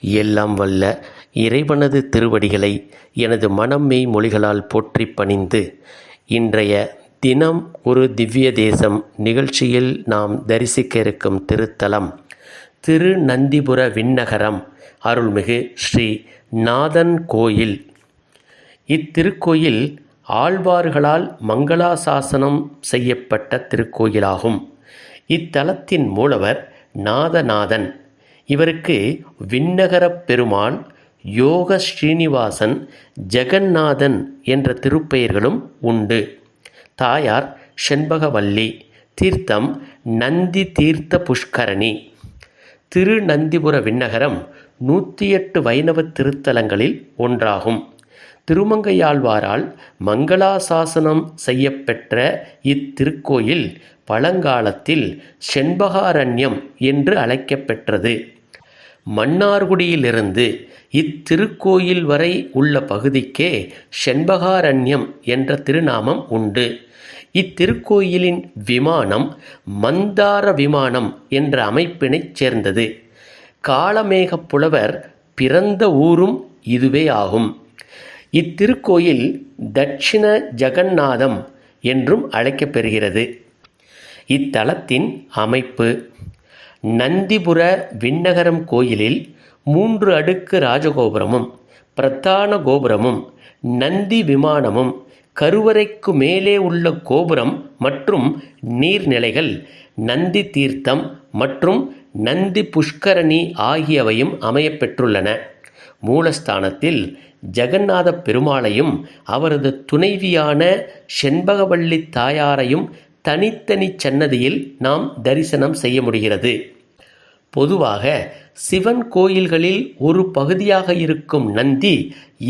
எல்லாம் வல்ல இறைவனது திருவடிகளை எனது மனம் மெய் மொழிகளால் போற்றி பணிந்து இன்றைய தினம் ஒரு திவ்ய தேசம் நிகழ்ச்சியில் நாம் தரிசிக்க இருக்கும் திருத்தலம் திருநந்திபுர விண்ணகரம் அருள்மிகு ஸ்ரீ நாதன் கோயில். இத்திருக்கோயில் ஆழ்வார்களால் மங்களாசாசனம் செய்யப்பட்ட திருக்கோயிலாகும். இத்தலத்தின் மூலவர் நாதநாதன். இவருக்கு விண்ணகரப் பெருமான் யோக ஸ்ரீனிவாசன் ஜெகந்நாதன் என்ற திருப்பெயர்களும் உண்டு. தாயார் செண்பகவல்லி தீர்த்தம் நந்தி தீர்த்த புஷ்கரணி. திருநந்திபுர விண்ணகரம் நூற்றி எட்டு வைணவ திருத்தலங்களில் ஒன்றாகும். திருமங்கையாழ்வாரால் மங்களாசாசனம் செய்யப்பெற்ற இத்திருக்கோயில் பழங்காலத்தில் செண்பகாரண்யம் என்று அழைக்கப்பெற்றது. மன்னார்குடியிலிருந்து இத்திருக்கோயில் வரை உள்ள பகுதிக்கே செண்பகாரண்யம் என்ற திருநாமம் உண்டு. இத்திருக்கோயிலின் விமானம் மந்தார விமானம் என்ற அமைப்பினைச் சேர்ந்தது. காளமேகப் புலவர் பிறந்த ஊரும் இதுவே ஆகும். இத்திருக்கோயில் தட்சிண ஜெகந்நாதம் என்றும் அழைக்கப்பெறுகிறது இத்தலத்தின் அமைப்பு நந்திபுர விண்ணகரம் கோயிலில் மூன்று அடுக்கு ராஜகோபுரமும் பிரதான கோபுரமும் நந்தி விமானமும் கருவறைக்கு மேலே உள்ள கோபுரம் மற்றும் நீர்நிலைகள் நந்தி தீர்த்தம் மற்றும் நந்தி புஷ்கரணி ஆகியவையும் அமையப்பெற்றுள்ளன. மூலஸ்தானத்தில் ஜெகநாத பெருமாளையும் அவரது துணைவியான செண்பகவள்ளி தாயாரையும் தனித்தனி சன்னதியில் நாம் தரிசனம் செய்ய முடிகிறது. பொதுவாக சிவன் கோயில்களில் ஒரு பகுதியாக இருக்கும் நந்தி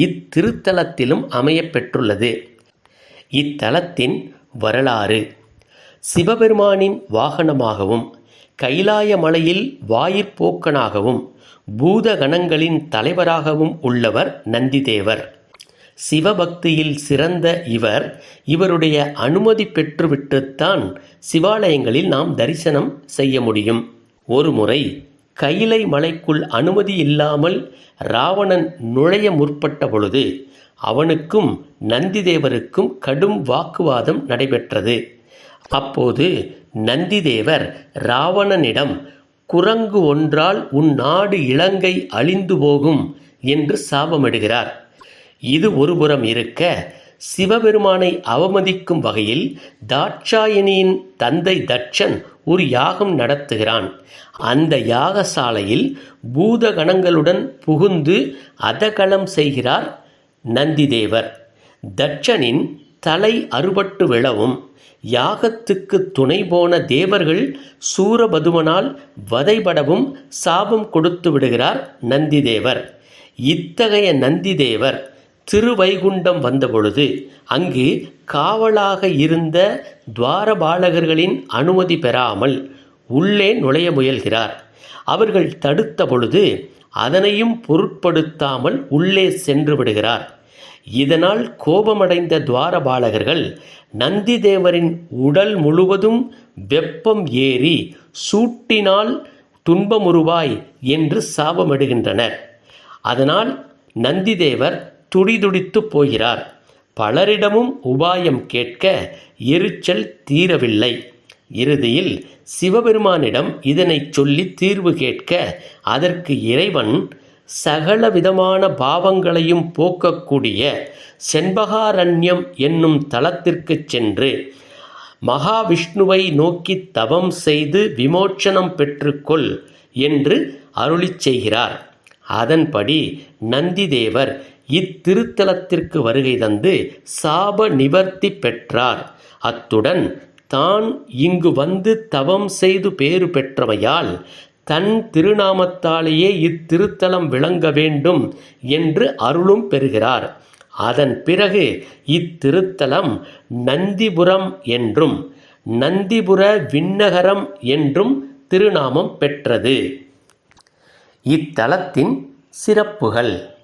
இத்திருத்தலத்திலும் அமையப்பெற்றுள்ளது. இத்தலத்தின் வரலாறு. சிவபெருமானின் வாகனமாகவும் கைலாய மலையில் வாயிற்போக்கனாகவும் பூதகணங்களின் தலைவராகவும் உள்ளவர் நந்திதேவர். சிவபக்தியில் சிறந்த இவர் இவருடைய அனுமதி பெற்றுவிட்டுத்தான் சிவாலயங்களில் நாம் தரிசனம் செய்ய முடியும். ஒருமுறை கைலை மலைக்குள் அனுமதி இல்லாமல் ராவணன் நுழைய முற்பட்ட பொழுது அவனுக்கும் நந்திதேவருக்கும் கடும் வாக்குவாதம் நடைபெற்றது. அப்போது நந்திதேவர் ராவணனிடம் குரங்கு ஒன்றால் உன் நாடு இலங்கை அழிந்து போகும் என்று சாபமிடுகிறார். இது ஒருபுறம் இருக்க சிவபெருமானை அவமதிக்கும் வகையில் தாட்சாயணியின் தந்தை தட்சன் ஒரு யாகம் நடத்துகிறான். அந்த யாகசாலையில் பூதகணங்களுடன் புகுந்து அதகலம் செய்கிறார் நந்திதேவர். தட்சனின் தலை அறுபட்டு விழவும். யாகத்துக்கு துணை போன தேவர்கள் சூரபதுமனால் வதைபடவும் சாபம் கொடுத்து விடுகிறார் நந்திதேவர். இத்தகைய நந்திதேவர் திருவைகுண்டம் வந்தபொழுது அங்கு காவலாக இருந்த துவாரபாலகர்களின் அனுமதி பெறாமல் உள்ளே நுழைய முயல்கிறார். அவர்கள் தடுத்த பொழுது அதனையும் பொருட்படுத்தாமல் உள்ளே சென்று விடுகிறார். இதனால் கோபமடைந்த துவாரபாலகர்கள் நந்திதேவரின் உடல் முழுவதும் வெப்பம் ஏறி சூட்டினால் துன்பமுறுவாய் என்று சாபமிடுகின்றனர். அதனால் நந்திதேவர் துடிதுடித்து போகிறார். பலரிடமும் உபாயம் கேட்க எரிச்சல் தீரவில்லை. இறுதியில் சிவபெருமானிடம் இதனை சொல்லி தீர்வு கேட்க அதற்கு இறைவன் சகல விதமான பாவங்களையும் போக்கக்கூடிய செண்பகாரண்யம் என்னும் தலத்திற்கு சென்று மகாவிஷ்ணுவை நோக்கி தவம் செய்து விமோச்சனம் பெற்றுக்கொள் என்று அருளிச் செய்கிறார். அதன்படி நந்திதேவர் இத்திருத்தலத்திற்கு வருகை தந்து சாப நிவர்த்தி பெற்றார். அத்துடன் தான் இங்கு வந்து தவம் செய்து பேறு பெற்றவையால் தன் திருநாமத்தாலேயே இத்திருத்தலம் விளங்க வேண்டும் என்று அருளும் பெறுகிறார். அதன் பிறகு இத்திருத்தலம் நந்திபுரம் என்றும் நந்திபுர விண்ணகரம் என்றும் திருநாமம் பெற்றது. இத்தலத்தின் சிறப்புகள்.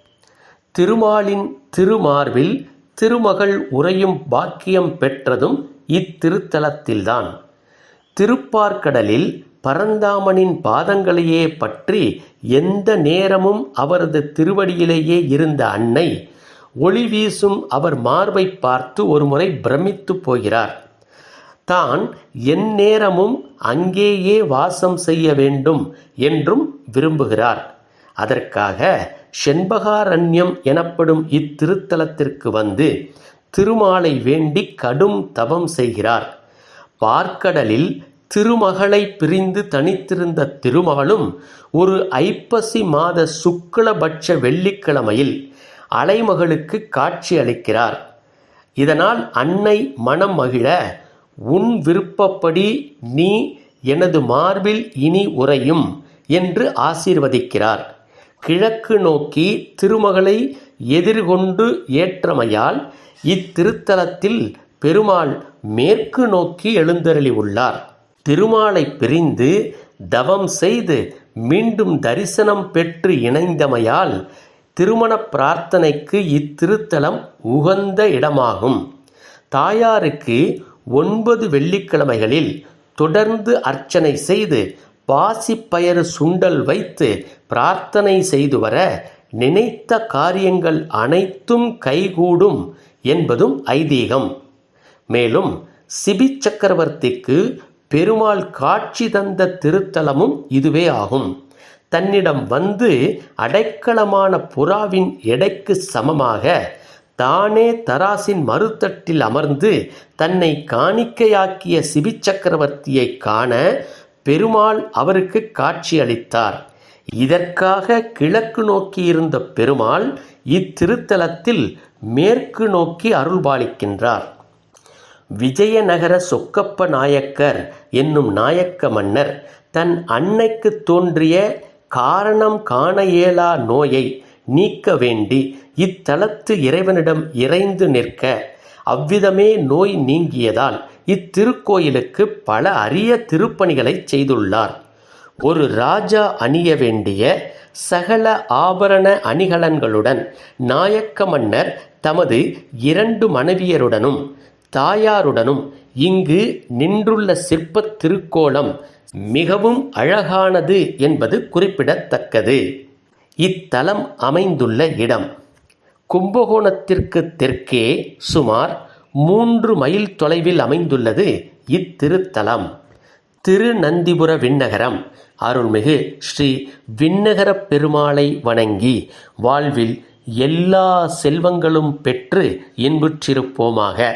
திருமாலின் திருமார்பில் திருமகள் உறையும் பாக்கியம் பெற்றதும் இத்திருத்தலத்தில்தான். திருப்பார்க்கடலில் பரந்தாமனின் பாதங்களையே பற்றி எந்த நேரமும் அவரது திருவடியிலேயே இருந்த அன்னை ஒளி வீசும் அவர் மார்பை பார்த்து ஒருமுறை பிரமித்து போகிறார். தான் எந்நேரமும் அங்கேயே வாசம் செய்ய வேண்டும் என்றும் விரும்புகிறார். அதற்காக செண்பகாரண்யம் எனப்படும் இத்திருத்தலத்திற்கு வந்து திருமாலை வேண்டி கடும் தவம் செய்கிறார். பார்க்கடலில் திருமகளை பிரிந்து தனித்திருந்த திருமகளும் ஒரு ஐப்பசி மாத சுக்லபட்ச வெள்ளிக்கிழமையில் அலைமகளுக்கு காட்சி அளிக்கிறார். இதனால் அன்னை மனம் மகிழ உன் விருப்பப்படி நீ எனது மார்பில் இனி உறையும் என்று ஆசீர்வதிக்கிறார். கிழக்கு நோக்கி திருமகளை எதிர்கொண்டு ஏற்றமையால் இத்திருத்தலத்தில் பெருமாள் மேற்கு நோக்கி எழுந்தருளி உள்ளார். திருமாலை பிரிந்து தவம் செய்து மீண்டும் தரிசனம் பெற்று இணைந்தமையால் திருமண பிரார்த்தனைக்கு இத்திருத்தலம் உகந்த இடமாகும். தாயாருக்கு ஒன்பது வெள்ளிக்கிழமைகளில் தொடர்ந்து அர்ச்சனை செய்து பாசிப்பயறு சுண்டல் வைத்து பிரார்த்தனை செய்து வர நினைத்த காரியங்கள் அனைத்தும் கைகூடும் என்பதும் ஐதீகம். மேலும் சிபி சக்கரவர்த்திக்கு பெருமாள் காட்சி தந்த திருத்தலமும் இதுவே ஆகும். தன்னிடம் வந்து அடைக்கலமான புறாவின் எடைக்கு சமமாக தானே தராசின் மறுத்தட்டில் அமர்ந்து தன்னை காணிக்கையாக்கிய சிபி சக்கரவர்த்தியை காண பெருமாள் அவருக்கு காட்சி அளித்தார். இதற்காக கிழக்கு நோக்கி இருந்த பெருமாள் இத்திருத்தலத்தில் மேற்கு நோக்கி அருள்பாலிக்கின்றார். விஜயநகர சொக்கப்ப நாயக்கர் என்னும் நாயக்க மன்னர் தன் அன்னைக்கு தோன்றிய காரணம் காண இயலா நோயை நீக்க வேண்டி இத்தலத்து இறைவனிடம் இறைந்து நிற்க அவ்விதமே நோய் நீங்கியதால் இத்திருக்கோயிலுக்கு பல அரிய திருப்பணிகளை செய்துள்ளார். ஒரு ராஜா அணிய வேண்டிய சகல ஆபரண அணிகலன்களுடன் நாயக்க மன்னர் தமது இரண்டு மனைவியருடனும் தாயாருடனும் இங்கு நின்றுள்ள சிற்பத் திருக்கோலம் மிகவும் அழகானது என்பது குறிப்பிடத்தக்கது. இத்தலம் அமைந்துள்ள இடம் கும்பகோணத்திற்கு தெற்கே சுமார் மூன்று மைல் தொலைவில் அமைந்துள்ளது இத்திருத்தலம். திருநந்திபுர விண்ணகரம். அருள்மிகு ஸ்ரீ விண்ணகரப் பெருமாளை வணங்கி வாழ்வில் எல்லா செல்வங்களும் பெற்று இன்புற்றிருப்போமாக.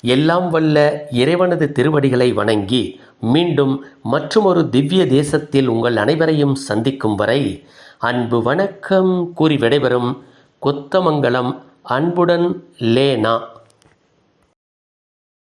எல்லாம் வல்ல இறைவனது திருவடிகளை வணங்கி மீண்டும் மற்றுமொரு திவ்ய தேசத்தில் உங்கள் அனைவரையும் சந்திக்கும் வரை அன்பு வணக்கம் கூறி விடைபெறும் கொத்தமங்கலம் அன்புடன் லேனா.